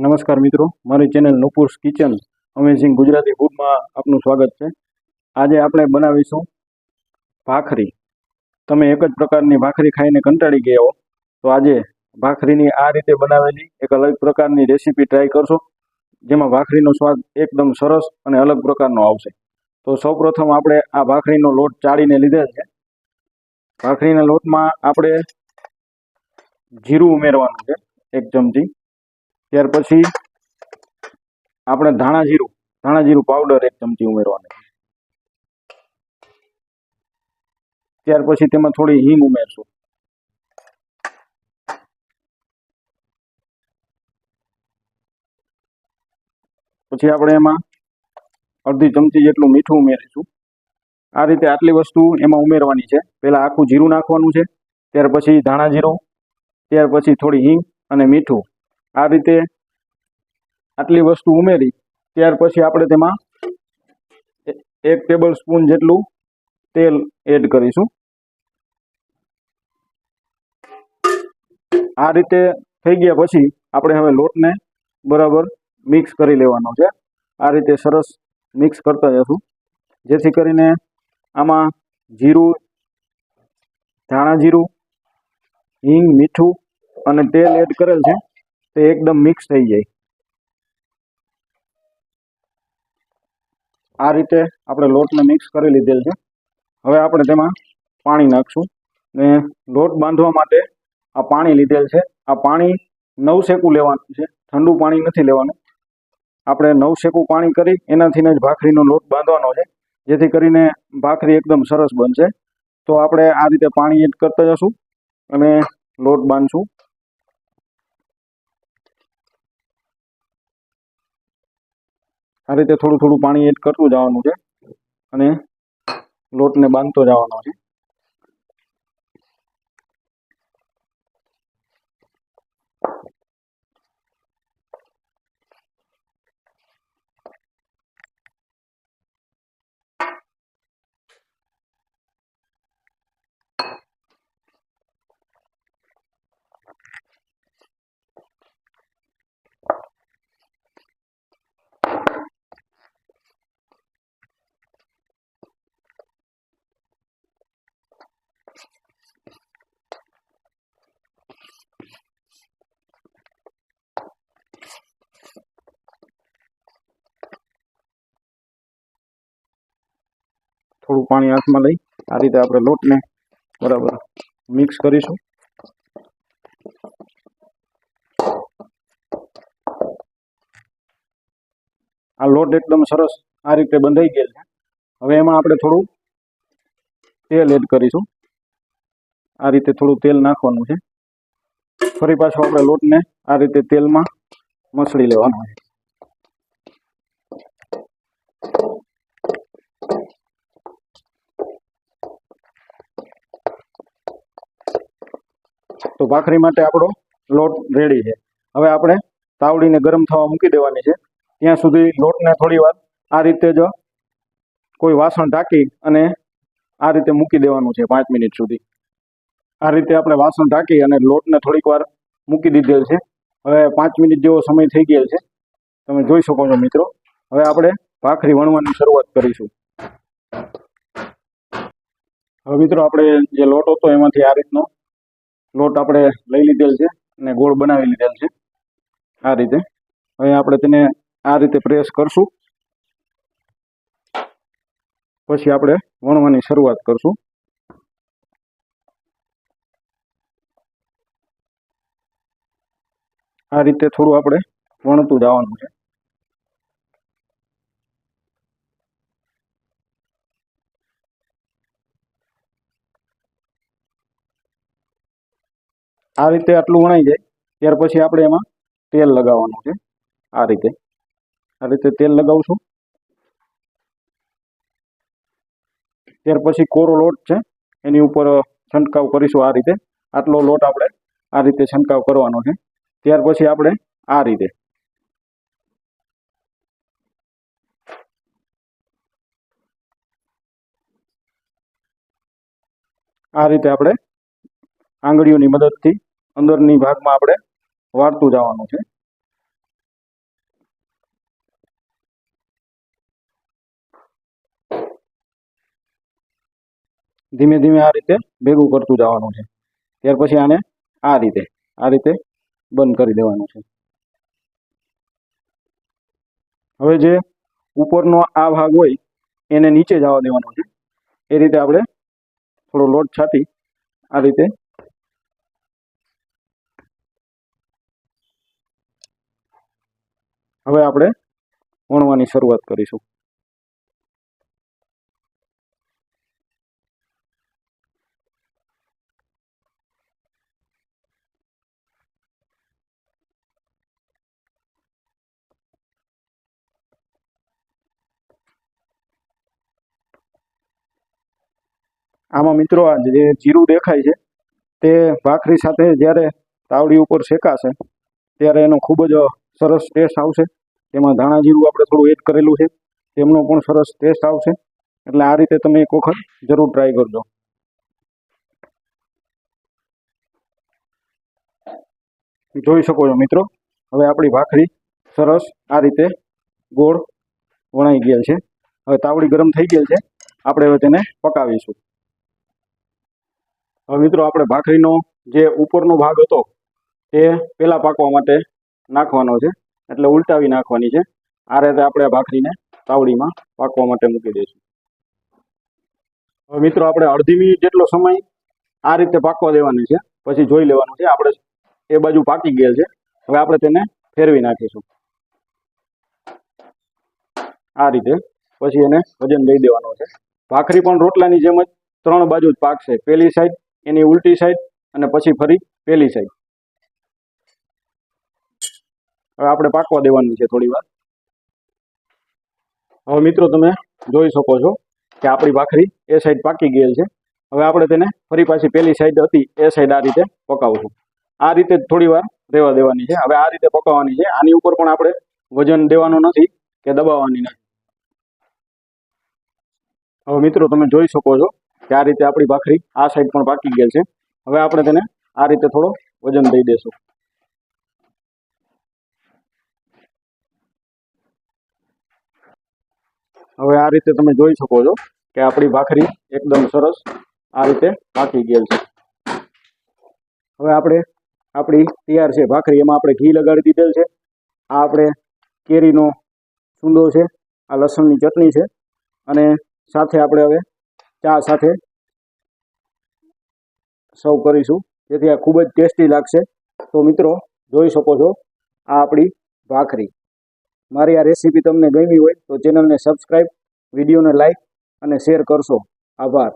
નમસ્કાર મિત્રો, મારી channel Nupur's kitchen amazing Gujarati ફૂડમાં આપનું સ્વાગત છે. આજે આપણે બનાવીશું ભાખરી. તમે એક જ પ્રકારની ભાખરી ખાઈને કંટાળી ગયા હો, તો આજે ભાખરીની આ રીતે બનાવેલી એક અલગ પ્રકારની રેસીપી ટ્રાય કરશો, જેમાં ભાખરીનો સ્વાદ એકદમ સરસ અને અલગ પ્રકારનો આવશે. તો સૌપ્રથમ આપણે આ ભાખરીનો લોટ ચાળીને લીધેલ છે. ભાખરીના લોટમાં આપણે જીરું ઉમેરવાનું છે, એક ચમચી. ત્યાર પછી આપણે ધાણા જીરું ધાણા જીરું પાવડર એક ચમચી ઉમેરવાનું. ત્યાર પછી તેમાં થોડી હિંગ ઉમેરશું. પછી આપણે એમાં અડધી ચમચી જેટલું મીઠું ઉમેરીશું. આ રીતે આટલી વસ્તુ એમાં ઉમેરવાની છે. પહેલાં આખું જીરું નાખવાનું છે. ત્યાર પછી ધાણા જીરું, ત્યાર પછી થોડી હિંગ અને મીઠું. આ રીતે આટલી વસ્તુ ઉમેરી, ત્યાર પછી આપણે તેમાં એક ટેબલ સ્પૂન જેટલું તેલ એડ કરીશું. આ રીતે થઈ ગયા પછી આપણે હવે લોટને બરાબર મિક્સ કરી લેવાનો છે. આ રીતે સરસ મિક્સ કરતા જશું. જેથી કરીને આમાં જીરું, ધાણા જીરું, હિંગ, મીઠું અને તેલ એડ કરેલ છે. તે એકદમ મિક્સ થઈ જાય. આ રીતે આપણે લોટને મિક્સ કરી લીધેલ છે. હવે આપણે તેમાં પાણી નાખશું ને લોટ બાંધવા માટે આ પાણી લીધેલ છે. આ પાણી નવ શેકું લેવાનું છે. ઠંડુ પાણી નથી લેવાનું. આપણે નવ શેકું પાણી કરી એનાથી જ ભાખરીનો લોટ બાંધવાનો છે. જેથી કરીને ભાખરી એકદમ સરસ બનશે. તો આપણે આ રીતે પાણી એડ કરતા જશું અને લોટ બાંધશું. આ રીતે થોડું થોડું પાણી એડ કરતું જવાનું છે અને લોટને બાંધતો જવાનો છે. થોડું પાણી હાથમાં લઈ આ રીતે આપણે લોટને બરાબર મિક્સ કરીશું. આ લોટ એકદમ સરસ આ રીતે બંધાઈ ગયેલ છે. હવે એમાં આપણે થોડું તેલ એડ કરીશું. આ રીતે થોડું તેલ નાખવાનું છે. ફરી પાછું આપણે લોટને આ રીતે તેલમાં મસળી લેવાનો છે તો ભાખરી માટે આપણો લોટ રેડી છે. હવે આપણે તાવડીને ગરમ થવા મૂકી દેવાની છે. ત્યાં સુધી લોટને થોડી વાર આ રીતે જ કોઈ વાસણ ઢાંકી અને આ રીતે મૂકી દેવાનું છે પાંચ મિનિટ સુધી. આ રીતે આપણે વાસણ ઢાંકી અને લોટને થોડીક વાર મૂકી દીધેલ છે. હવે પાંચ મિનિટ જેવો સમય થઈ ગયેલ છે. તમે જોઈ શકો છો મિત્રો. હવે આપણે ભાખરી વણવાની શરૂઆત કરીશું. હવે મિત્રો આપણે જે લોટ હતો એમાંથી આ રીતનો લોટ આપણે લઈ લીધેલ છે અને ગોળ બનાવી લીધેલ છે. આ રીતે. હવે આપણે તેને આ રીતે પ્રેસ કરશું. પછી આપણે વણવાની શરૂઆત કરશું. આ રીતે થોડું આપણે વણતું જવાનું છે. આ રીતે આટલું વણાઈ જાય, ત્યાર પછી આપણે એમાં તેલ લગાવવાનું છે. આ રીતે. આ રીતે તેલ લગાવશું. ત્યાર પછી કોરો લોટ છે, એની ઉપર છંટકાવ કરીશું આ રીતે. આટલો લોટ આપણે આ રીતે છંટકાવ કરવાનો છે. ત્યાર પછી આપણે આ રીતે. આ રીતે આપણે આંગળીઓની મદદથી અંદરની ભાગમાં આપણે વાળતું જવાનું છે. ધીમે ધીમે આ રીતે ભેગું કરતું જવાનું છે. ત્યાર પછી આને આ રીતે આ રીતે બંધ કરી દેવાનું છે. હવે જે ઉપરનો આ ભાગ હોય એને નીચે જવા દેવાનો છે. એ રીતે આપણે થોડો લોટ છાપી આ રીતે હવે આપણે વણવાની શરૂઆત કરીશું. આમાં મિત્રો આ જે જીરું દેખાય છે, તે ભાખરી સાથે જ્યારે તાવડી ઉપર શેકાશે, ત્યારે એનો ખૂબ જ સરસ ટેસ્ટ આવશે. તેમાં ધાણા જીરું આપણે થોડું એડ કરેલું છે. તેમનો પણ સરસ ટેસ્ટ આવશે. એટલે આ રીતે તમે એક વખત જરૂર ટ્રાય કરજો. જોઈ શકો છો મિત્રો. હવે આપણી ભાખરી સરસ આ રીતે ગોળ વણાઈ ગયેલ છે. હવે તાવડી ગરમ થઈ ગયેલ છે. આપણે હવે તેને પકાવીશું. હવે મિત્રો, આપણે ભાખરીનો જે ઉપરનો ભાગ હતો, તે પહેલાં પાકવા માટે નાખવાનો છે. એટલે ઉલટાવી નાખવાની છે. આ રીતે આપણે ભાખરીને તાવડીમાં પાકવા માટે મૂકી દઈશું. હવે મિત્રો, આપણે અડધી મિનિટ જેટલો સમય આ રીતે પાકવા દેવાની છે. પછી જોઈ લેવાનું છે. આપણે એ બાજુ પાકી ગયેલ છે. હવે આપણે તેને ફેરવી નાખીશું. આ રીતે. પછી એને વજન દઈ દેવાનો છે. ભાખરી પણ રોટલાની જેમ જ ત્રણ બાજુ જ પાકશે. પેલી સાઈડ એની ઉલટી સાઈડ અને પછી ફરી પહેલી સાઈડ હવે આપણે પાકવા દેવાની છે થોડી વાર. હવે મિત્રો તમે જોઈ શકો છો કે આપણી ભાખરી એ સાઈડ પાકી ગયેલ છે. હવે આપણે તેને ફરી પાછી પેલી સાઈડ હતી, એ સાઈડ આ રીતે પકાવશું. આ રીતે થોડી વાર રહેવા દેવાની છે. હવે આ રીતે પકાવવાની છે. આની ઉપર પણ આપણે વજન દેવાનું નથી કે દબાવવાની નથી. હવે મિત્રો તમે જોઈ શકો છો કે આ રીતે આપણી ભાખરી આ સાઈડ પણ પાકી ગયેલ છે. હવે આપણે તેને આ રીતે થોડો વજન દઈ દેશું. હવે આ રીતે તમે જોઈ શકો છો કે આપણી ભાખરી એકદમ સરસ આ રીતે પાકી ગયેલ છે. હવે આપણે આપણી તૈયાર છે ભાખરી. એમાં આપણે ઘી લગાડી દીધેલ છે. આ આપણે કેરીનો સૂંદો છે. આ લસણની ચટણી છે. અને સાથે આપણે હવે ચા સાથે સર્વ કરીશું. જેથી આ ખૂબ જ ટેસ્ટી લાગશે. તો મિત્રો, જોઈ શકો છો આ આપણી ભાખરી. મારી આ રેસીપી તમને ગમી હોય તો ચેનલને સબસ્ક્રાઈબ વિડીયોને લાઈક અને શેર કરશો. આભાર.